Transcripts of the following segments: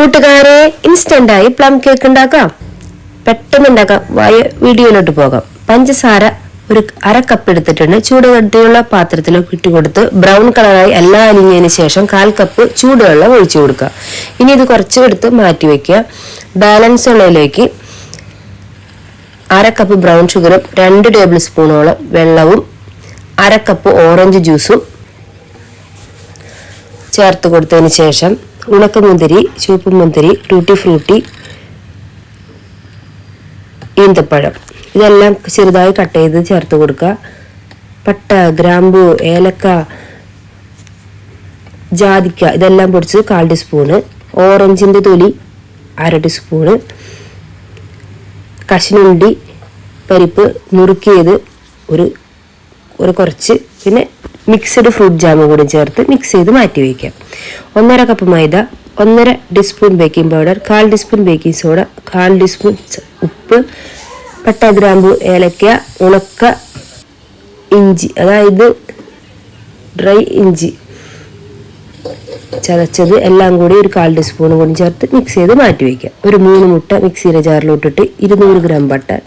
കൂട്ടുകാരെ ഇൻസ്റ്റന്റായി plum cake ഉണ്ടാക്കാം. പെട്ടെന്ന് ഉണ്ടാക്കാം വായ വീഡിയോയിലോട്ട് പോകാം. പഞ്ചസാര ഒരു അര കപ്പ് എടുത്തിട്ടുണ്ട്. ചൂടുകട്ടിയുള്ള പാത്രത്തിലേക്ക് ഇട്ടുകൊടുത്ത് ബ്രൗൺ കളറായി എല്ലാം അലിഞ്ഞതിന് ശേഷം കാൽ കപ്പ് ചൂടുവെള്ളം ഒഴിച്ചു കൊടുക്കുക. ഇനി ഇത് കുറച്ച് എടുത്ത് മാറ്റി വെക്കുക ബാലൻസ് ഉള്ളതിലേക്ക് അര കപ്പ് ബ്രൗൺ ഷുഗറും രണ്ട് ടേബിൾ സ്പൂണോളം വെള്ളവും അര കപ്പ് ഓറഞ്ച് ജ്യൂസും ചേർത്ത് കൊടുത്തതിന് ശേഷം ഉണക്കമുന്തിരി ചുവപ്പ് മുന്തിരി ടൂട്ടി ഫ്രൂട്ടി ഈന്തപ്പഴം. ഇതെല്ലാം ചെറുതായി കട്ട് ചെയ്ത് ചേർത്ത് കൊടുക്കുക. പട്ട ഗ്രാമ്പു ഏലക്ക ജാതിക്ക ഇതെല്ലാം പൊടിച്ച് കാൽ ടീസ്പൂണ്. ഓറഞ്ചിന്റെ തൊലി അര ടീസ്പൂണ്. കശിനുണ്ടി പരിപ്പ് നുറുക്കിയത് ഒരു ഒരു കുറച്ച്. പിന്നെ മിക്സഡ് ഫ്രൂട്ട് ജാമും കൂടി ചേർത്ത് മിക്സ് ചെയ്ത് മാറ്റി വയ്ക്കാം. ഒന്നര കപ്പ് മൈദ ഒന്നര ടീസ്പൂൺ ബേക്കിംഗ് പൗഡർ കാൽ ടീസ്പൂൺ ബേക്കിംഗ് സോഡ കാൽ ടീസ്പൂൺ ഉപ്പ് പട്ട ഗ്രാമ്പു ഏലക്ക ഉണക്ക ഇഞ്ചി അതായത് ഡ്രൈ ഇഞ്ചി ചതച്ചത് എല്ലാം കൂടി ഒരു കാൽ ടീസ്പൂൺ കൂടി ചേർത്ത് മിക്സ് ചെയ്ത് മാറ്റി വയ്ക്കാം ഒരു മൂന്ന് മുട്ട മിക്സിയുടെ ജാറിലോട്ടിട്ട് ഇരുന്നൂറ് ഗ്രാം ബട്ടർ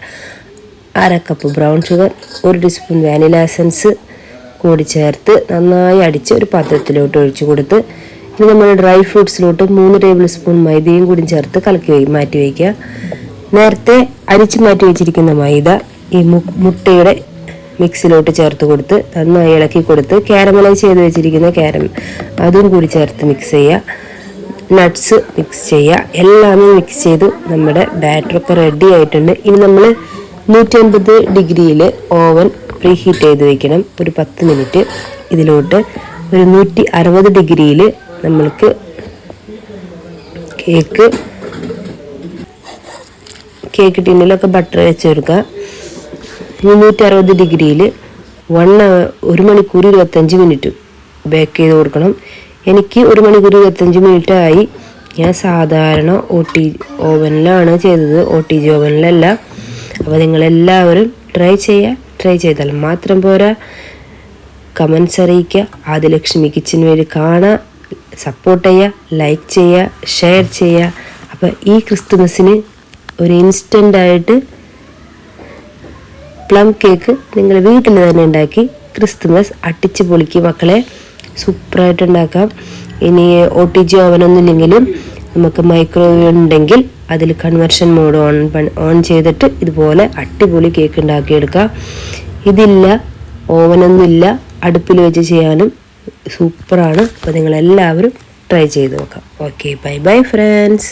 അര കപ്പ് ബ്രൗൺ ഷുഗർ ഒരു ടീസ്പൂൺ വാനില എസൻസ് കൂടി ചേർത്ത് നന്നായി അടിച്ച് ഒരു പാത്രത്തിലോട്ട് ഒഴിച്ചു കൊടുത്ത് ഇനി നമ്മൾ ഡ്രൈ ഫ്രൂട്ട്സിലോട്ട് മൂന്ന് ടേബിൾ സ്പൂൺ മൈദയും കൂടി ചേർത്ത് കലക്കി മാറ്റി വയ്ക്കുക. നേരത്തെ അരിച്ച് മാറ്റി വെച്ചിരിക്കുന്ന മൈദ ഈ മുട്ടയുടെ മിക്സിലോട്ട് ചേർത്ത് കൊടുത്ത് നന്നായി ഇളക്കി കൊടുത്ത് കാരമലൈസ് ചെയ്ത് വെച്ചിരിക്കുന്ന കാരം അതും കൂടി ചേർത്ത് മിക്സ് ചെയ്യുക. നട്ട്സ് മിക്സ് ചെയ്യുക. എല്ലാമേ മിക്സ് ചെയ്ത് നമ്മുടെ ബാറ്ററൊക്കെ റെഡി ആയിട്ടുണ്ട്. ഇനി നമ്മൾ നൂറ്റി അൻപത് ഡിഗ്രിയിൽ ഓവൻ പ്രീഹീറ്റ് ചെയ്ത് വെക്കണം. ഒരു പത്ത് മിനിറ്റ് ഇതിലോട്ട് ഒരു നൂറ്റി അറുപത് ഡിഗ്രിയിൽ നമ്മൾക്ക് കേക്ക് കേക്ക് ടിന്നിലൊക്കെ ബട്ടർ വെച്ച് കൊടുക്കുക. മുന്നൂറ്റി അറുപത് ഡിഗ്രിയിൽ വൺ ഒരു മണിക്കൂർ ഇരുപത്തഞ്ച് മിനിറ്റ് ബേക്ക് ചെയ്ത് കൊടുക്കണം. എനിക്ക് ഒരു മണിക്കൂർ ഇരുപത്തഞ്ച് മിനിറ്റ് ആയി. ഞാൻ സാധാരണ ഒ ടി ഓവനിലാണ് ചെയ്തത്. ഒ ടി ജി ഓവനിലല്ല അപ്പോൾ നിങ്ങളെല്ലാവരും ട്രൈ ചെയ്യുക ട്രൈ ചെയ്താൽ മാത്രം പോരാ. കമൻസ് അറിയിക്കുക. ആദ്യലക്ഷ്മി കിച്ചൻ വേണ്ടി കാണുക സപ്പോർട്ട് ചെയ്യുക ലൈക്ക് ചെയ്യുക ഷെയർ ചെയ്യുക. അപ്പോൾ ഈ ക്രിസ്തുമസിന് ഒരു ഇൻസ്റ്റന്റ് ആയിട്ട് പ്ലം കേക്ക് നിങ്ങൾ വീട്ടിൽ തന്നെ ഉണ്ടാക്കി ക്രിസ്തുമസ് അട്ടിച്ച് പൊളിക്കി മക്കളെ. സൂപ്പറായിട്ട് ഉണ്ടാക്കാം. ഇനി ഒ ടി ജി ഓവനൊന്നും ഇല്ലെങ്കിലും നമുക്ക് മൈക്രോവേവ് ഉണ്ടെങ്കിൽ അതിൽ കൺവെർഷൻ മോഡ് ഓൺ ഓൺ ചെയ്തിട്ട് ഇതുപോലെ അട്ടിപൊളി കേക്ക് ഉണ്ടാക്കിയെടുക്കാം. ഇതില്ല ഓവനൊന്നുമില്ല അടുപ്പിൽ വെച്ച് ചെയ്യാനും സൂപ്പറാണ്. അപ്പോൾ നിങ്ങളെല്ലാവരും ട്രൈ ചെയ്ത് നോക്കാം. Okay bye bye friends